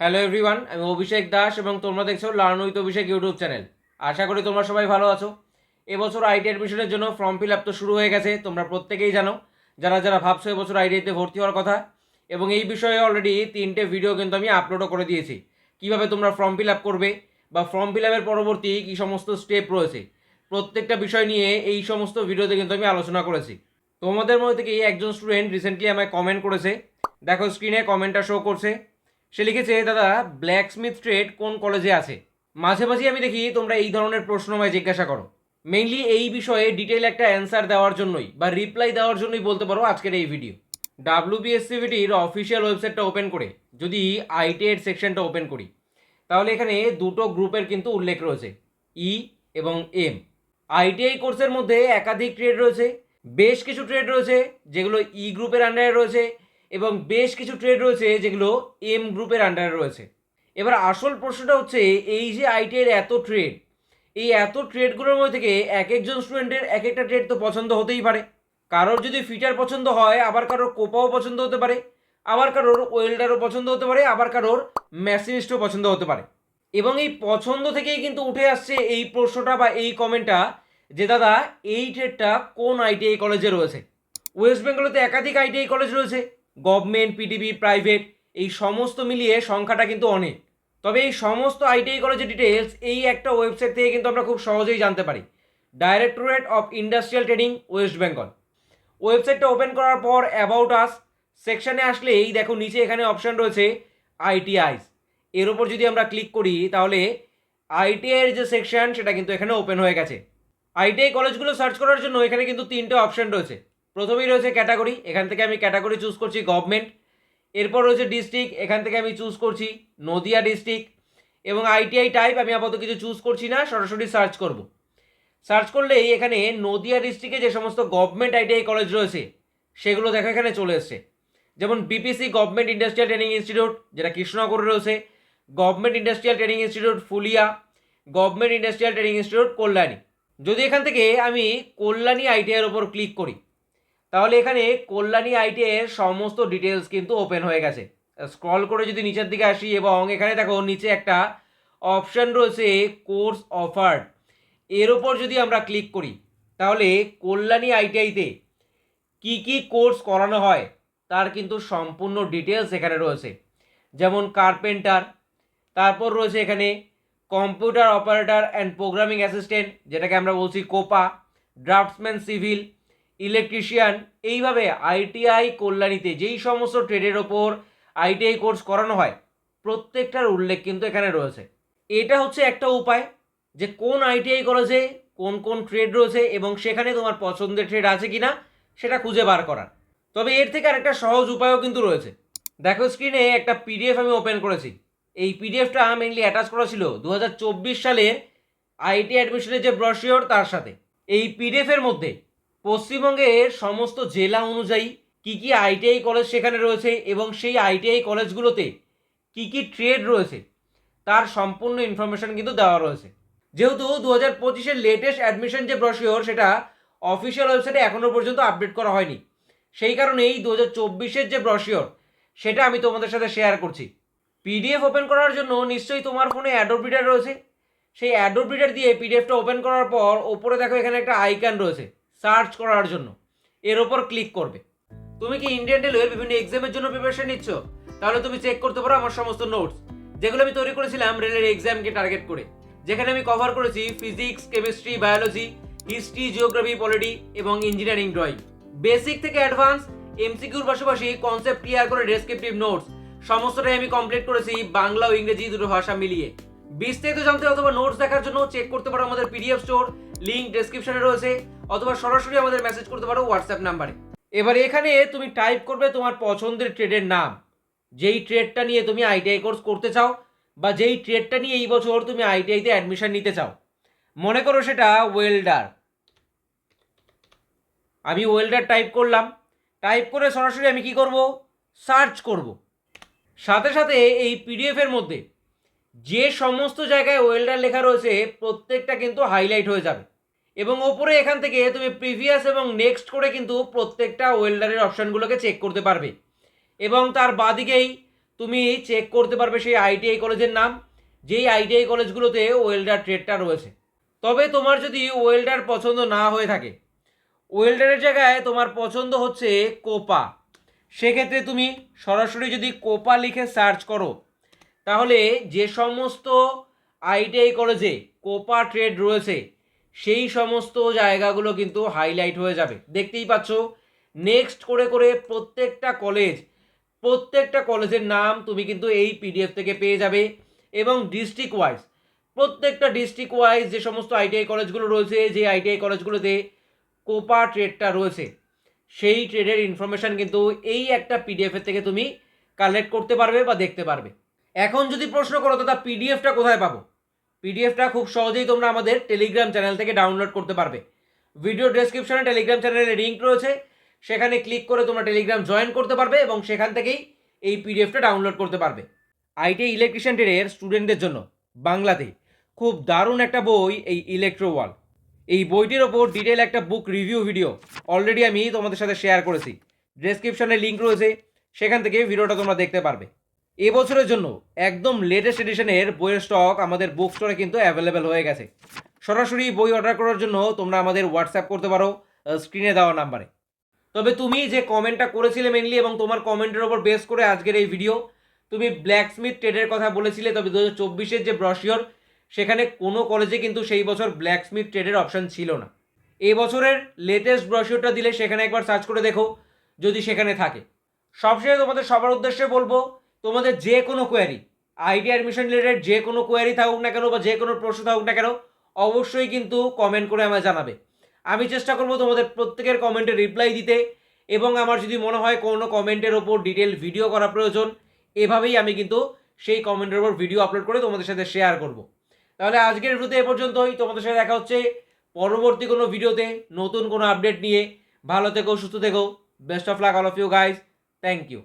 Hello everyone আমি অভিষেক দাস এবং তোমরা দেখছ learn with Abhishek YouTube channel. আশা করি তোমরা সবাই ভালো আছো। এবছর আইটি অ্যাডমিশনের জন্য ফর্ম ফিল আপ তো শুরু হয়ে গেছে, তোমরা প্রত্যেকেই জানো। যারা যারা ভাবছ এবছর আইটিআইতে ভর্তি হওয়ার কথা, এবং এই বিষয়ে অলরেডি তিনটে ভিডিও কিন্তু আমি আপলোডও করে দিয়েছি। কীভাবে তোমরা ফর্ম ফিল আপ করবে বা ফর্ম ফিল আপের পরবর্তী কী সমস্ত স্টেপ রয়েছে, প্রত্যেকটা বিষয় নিয়ে এই সমস্ত ভিডিওতে কিন্তু আমি আলোচনা করেছি। তোমাদের মধ্যে থেকে একজন স্টুডেন্ট রিসেন্টলি আমায় কমেন্ট করেছে, দেখো স্ক্রিনে কমেন্টটা শো করছে। সে লিখেছে, দাদা ব্ল্যাক স্মিথ ট্রেড কোন কলেজে আছে? মাঝে মাঝে আমি দেখি তোমরা এই ধরনের প্রশ্ন আমায় জিজ্ঞাসা করো। মেইনলি এই বিষয়ে ডিটেল একটা অ্যান্সার দেওয়ার জন্যই বা রিপ্লাই দেওয়ার জন্যই বলতে পারো আজকের এই ভিডিও ডাব্লিউবিএসসিভিটির অফিসিয়াল ওয়েবসাইটটা ওপেন করে, যদি আইটি এর সেকশনটা ওপেন করি, তাহলে এখানে দুটো গ্রুপের কিন্তু উল্লেখ রয়েছে ই এবং এম আইটিআই কোর্সের মধ্যে একাধিক ট্রেড রয়েছে, বেশ কিছু ট্রেড রয়েছে, যেগুলো ই গ্রুপের আন্ডারে রয়েছে এবং বেশ কিছু ট্রেড রয়েছে যেগুলো এম গ্রুপের আন্ডারে রয়েছে। এবার আসল প্রশ্নটা হচ্ছে, এই যে আইটিআইয়ের এত ট্রেড এই এত ট্রেডগুলোর মধ্যে থেকে এক একজন স্টুডেন্টের এক একটা ট্রেড তো পছন্দ হতেই পারে। কারোর যদি ফিটার পছন্দ হয়, আবার কারোর কোপাও পছন্দ হতে পারে, আবার কারোর ওয়েল্ডারও পছন্দ হতে পারে, আবার কারোর মেশিনিস্টও পছন্দ হতে পারে। এবং এই পছন্দ থেকেই কিন্তু উঠে আসছে এই প্রশ্নটা বা এই কমেন্টটা যে, দাদা, এই ট্রেডটা কোন আইটিআই কলেজে রয়েছে? ওয়েস্ট বেঙ্গলেতে একাধিক আইটিআই কলেজ রয়েছে। গভর্নমেন্ট পিটিভি প্রাইভেট, এই সমস্ত মিলিয়ে সংখ্যাটা কিন্তু অনেক। তবে এই সমস্ত আইটিআই কলেজের ডিটেলস এই একটা ওয়েবসাইট থেকে কিন্তু আমরা খুব সহজেই জানতে পারি। Directorate of industrial trading West Bengal ওয়েবসাইটটা ওপেন করার পর অ্যাবাউট আস সেকশানে আসলেই দেখো নিচে এখানে অপশান রয়েছে আইটিআইস এর ওপর যদি আমরা ক্লিক করি, তাহলে আইটিআইয়ের যে সেকশন সেটা কিন্তু এখানে ওপেন হয়ে গেছে। আইটিআই কলেজগুলো সার্চ করার জন্য এখানে কিন্তু তিনটে অপশান রয়েছে। প্রথমেই রয়েছে ক্যাটাগরি, এখান থেকে আমি ক্যাটাগরি চুজ করছি গভর্নমেন্ট, এরপর রয়েছে ডিস্ট্রিক্ট, এখান থেকে আমি চুজ করছি নদিয়া ডিস্ট্রিক্ট, এবং আইটিআই টাইপ আমি আপাতত কিছু চুজ করছি না, সরাসরি সার্চ করব। সার্চ করলেই এখানে নদিয়া ডিস্ট্রিক্টে যে সমস্ত গভর্নমেন্ট আইটিআই কলেজ রয়েছে, সেগুলো দেখো এখানে চলে এসছে। যেমন BPC government industrial training institute যেটা কৃষ্ণনগরে রয়েছে government industrial training institute Phulia government industrial training institute Kalyani. যদি এখান থেকে আমি কল্যাণী আইটিআইয়ের ওপর ক্লিক করি তাহলে এখানে কল্যাণী আইটিআইয়ের সমস্ত ডিটেলস কিন্তু ওপেন হয়ে গেছে। স্ক্রল করে যদি নিচের দিকে আসি এবং এখানে দেখো নিচে একটা অপশান রয়েছে কোর্স অফার এর ওপর যদি আমরা ক্লিক করি, তাহলে কল্যাণী আইটিআইতে কি কি কোর্স করানো হয়, তার কিন্তু সম্পূর্ণ ডিটেলস এখানে রয়েছে। যেমন কার্পেন্টার তারপর রয়েছে এখানে computer operator and programming assistant যেটাকে আমরা বলছি কোপা ড্রাফটসম্যান সিভিল ইলেকট্রিশিয়ান, এইভাবে আইটিআই কল্যাণীতে যেই সমস্ত ট্রেডের ওপর আইটিআই কোর্স করানো হয়, প্রত্যেকটার উল্লেখ কিন্তু এখানে রয়েছে। এটা হচ্ছে একটা উপায় যে কোন আইটিআই কলেজে কোন কোন ট্রেড রয়েছে এবং সেখানে তোমার পছন্দের ট্রেড আছে কিনা সেটা খুঁজে বার করার। তবে এর থেকে আরেকটা সহজ উপায়ও কিন্তু রয়েছে। দেখো স্ক্রিনে একটা পিডিএফ আমি ওপেন করেছি। এই পিডিএফটা মেনলি অ্যাটাচ করা ছিল দু হাজার চব্বিশ সালের আইটি অ্যাডমিশনের যে ব্রশিওর তার সাথে। এই পিডিএফের মধ্যে পশ্চিমবঙ্গের সমস্ত জেলা অনুযায়ী কি কি আইটিআই কলেজ সেখানে রয়েছে এবং সেই আইটিআই কলেজগুলোতে কি কি ট্রেড রয়েছে, তার সম্পূর্ণ ইনফরমেশন কিন্তু দেওয়া রয়েছে। যেহেতু দু হাজার পঁচিশের লেটেস্ট অ্যাডমিশন যে ব্রশিওর সেটা অফিসিয়াল ওয়েবসাইটে এখনও পর্যন্ত আপডেট করা হয়নি। সেই কারণেই দু হাজার চব্বিশের যে ব্রশিওর সেটা আমি তোমাদের সাথে শেয়ার করছি। পিডিএফ ওপেন করার জন্য নিশ্চয়ই তোমার ফোনে অ্যাডোব রিডার রয়েছে। সেই অ্যাডোব রিডার দিয়ে পিডিএফটা ওপেন করার পর, ওপরে দেখো এখানে একটা আইকন রয়েছে। সার্চ করার জন্য। এর ওপর ক্লিক করবে। তুমি কি ইন্ডিয়ান রেলওয়ের বিভিন্ন এক্সামের জন্য প্রিপারেশন নিচ্ছ? তাহলে তুমি চেক করতে পারো আমার সমস্ত নোটস যেগুলো আমি তৈরি করেছিলাম রেলের এক্সামকে টার্গেট করে। যেখানে আমি কভার করেছি physics chemistry biology history geography polity এবং ইঞ্জিনিয়ারিং ড্রয়িং বেসিক থেকে অ্যাডভান্স এমসিকিউর পাশাপাশি কনসেপ্ট ক্লিয়ার করে ডেসক্রিপটিভ নোটস সমস্তটাই আমি কমপ্লিট করেছি বাংলা ও ইংরেজি দুটো ভাষা মিলিয়ে। বিস্তারিত জানতে অথবা নোটস দেখার জন্য চেক করতে পারো আমাদের পিডিএফ স্টোর লিঙ্ক ডেসক্রিপশনে রয়েছে, অথবা সরাসরি আমাদের মেসেজ করতে পারো হোয়াটসঅ্যাপ নাম্বারে এবার এখানে তুমি টাইপ করবে তোমার পছন্দের ট্রেডের নাম। যেই ট্রেডটা নিয়ে তুমি আইটিআই কোর্স করতে চাও, বা যেই ট্রেডটা নিয়ে এই বছর তুমি আইটিআইতে অ্যাডমিশন নিতে চাও। মনে করো সেটা ওয়েল্ডার আমি ওয়েল্ডার টাইপ করলাম। টাইপ করে সরাসরি আমি কি করব? সার্চ করব। সাথে সাথে এই পিডিএফের মধ্যে যে সমস্ত জায়গায় ওয়েল্ডার লেখা রয়েছে, প্রত্যেকটা কিন্তু হাইলাইট হয়ে যাবে। এবং ওপরে এখান থেকে তুমি প্রিভিয়াস এবং নেক্সট করে কিন্তু প্রত্যেকটা ওয়েল্ডারের অপশানগুলোকে চেক করতে পারবে। এবং তার বাদিকেই তুমি চেক করতে পারবে সেই আইটিআই কলেজের নাম, যেই আইটিআই কলেজগুলোতে ওয়েল্ডার ট্রেডটা রয়েছে। তবে তোমার যদি ওয়েল্ডার পছন্দ না হয়ে থাকে, ওয়েল্ডারের জায়গায় তোমার পছন্দ হচ্ছে কোপা। সেক্ষেত্রে তুমি সরাসরি যদি কোপা লিখে সার্চ করো তাহলে যে সমস্ত আইটিআই কলেজে কোপা ট্রেড রয়েছে, সেই সমস্ত জায়গাগুলো কিন্তু হাইলাইট হয়ে যাবে। দেখতেই পাচ্ছ নেক্সট করে করে প্রত্যেকটা কলেজ, প্রত্যেকটা কলেজের নাম তুমি কিন্তু এই পিডিএফ থেকে পেয়ে যাবে এবং ডিস্ট্রিক্ট ওয়াইজ প্রত্যেকটা ডিস্ট্রিক্ট ওয়াইজ যে সমস্ত আইটিআই কলেজগুলো রয়েছে, যে আইটিআই কলেজগুলোতে কোপা ট্রেডটা রয়েছে, সেই ট্রেডের ইনফরমেশান কিন্তু এই একটা পিডিএফের থেকে তুমি কালেক্ট করতে পারবে বা দেখতে পারবে। এখন যদি প্রশ্ন করো দাদা পিডিএফটা কোথায় পাবো? পিডিএফটা খুব সহজেই তোমরা আমাদের টেলিগ্রাম চ্যানেল থেকে ডাউনলোড করতে পারবে। ভিডিও ডেসক্রিপশনে টেলিগ্রাম চ্যানেলের লিঙ্ক রয়েছে। সেখানে ক্লিক করে তোমরা টেলিগ্রাম জয়েন করতে পারবে এবং সেখান থেকেই এই পিডিএফটা ডাউনলোড করতে পারবে। আইটি ইলেকট্রিশিয়ান ট্রেডের স্টুডেন্টদের জন্য, বাংলাতে। খুব দারুণ একটা বই এই ইলেকট্রো ওয়াল এই বইটির ওপর ডিটেল একটা বুক রিভিউ ভিডিও অলরেডি আমি তোমাদের সাথে শেয়ার করেছি। ডেসক্রিপশনে লিঙ্ক রয়েছে। সেখান থেকে ভিডিওটা তোমরা দেখতে পারবে। এবছরের জন্য একদম লেটেস্ট এডিশনের বইয়ের স্টক আমাদের বুক স্টোরে কিন্তু অ্যাভেলেবেল হয়ে গেছে। সরাসরি বই অর্ডার করার জন্য তোমরা আমাদের হোয়াটসঅ্যাপ করতে পারো স্ক্রিনে দেওয়া নাম্বারে তবে তুমি যে কমেন্টটা করেছিলে মেনলি এবং তোমার কমেন্টের ওপর বেস করে আজকের এই ভিডিও তুমি ব্ল্যাকস্মিথ ট্রেডের কথা বলেছিলে, তবে দু হাজার যে ব্রশিওর সেখানে কোনো কলেজে কিন্তু সেই বছর ব্ল্যাকস্মিথ ট্রেডের অপশন ছিল না। এই বছরের লেটেস্ট ব্রশিওরটা দিলে সেখানে একবার সার্চ করে দেখো, যদি সেখানে থাকে। সবশেষে তোমাদের সবার উদ্দেশ্যে বলব তোমাদের যে কোনো কোয়ারি আইটি অ্যাডমিশন রিলেটেড যে কোনো কোয়ারি থাকুক না কেন বা যে কোনো প্রশ্ন থাকুক না কেন, অবশ্যই কিন্তু কমেন্ট করে আমায় জানাবে। আমি চেষ্টা করব তোমাদের প্রত্যেকের কমেন্টে রিপ্লাই দিতে এবং আমার যদি মনে হয় কোনো কমেন্টের ওপর ডিটেল ভিডিও করা প্রয়োজন, এভাবেই আমি কিন্তু সেই কমেন্টের ওপর ভিডিও আপলোড করে তোমাদের সাথে শেয়ার করব। তাহলে আজকের ভিডিওতে এ পর্যন্তই। তোমাদের সাথে দেখা হচ্ছে পরবর্তী কোনো ভিডিওতে নতুন কোনো আপডেট নিয়ে। ভালো থেকো, সুস্থ থেকো। Best of luck all of you guys thank you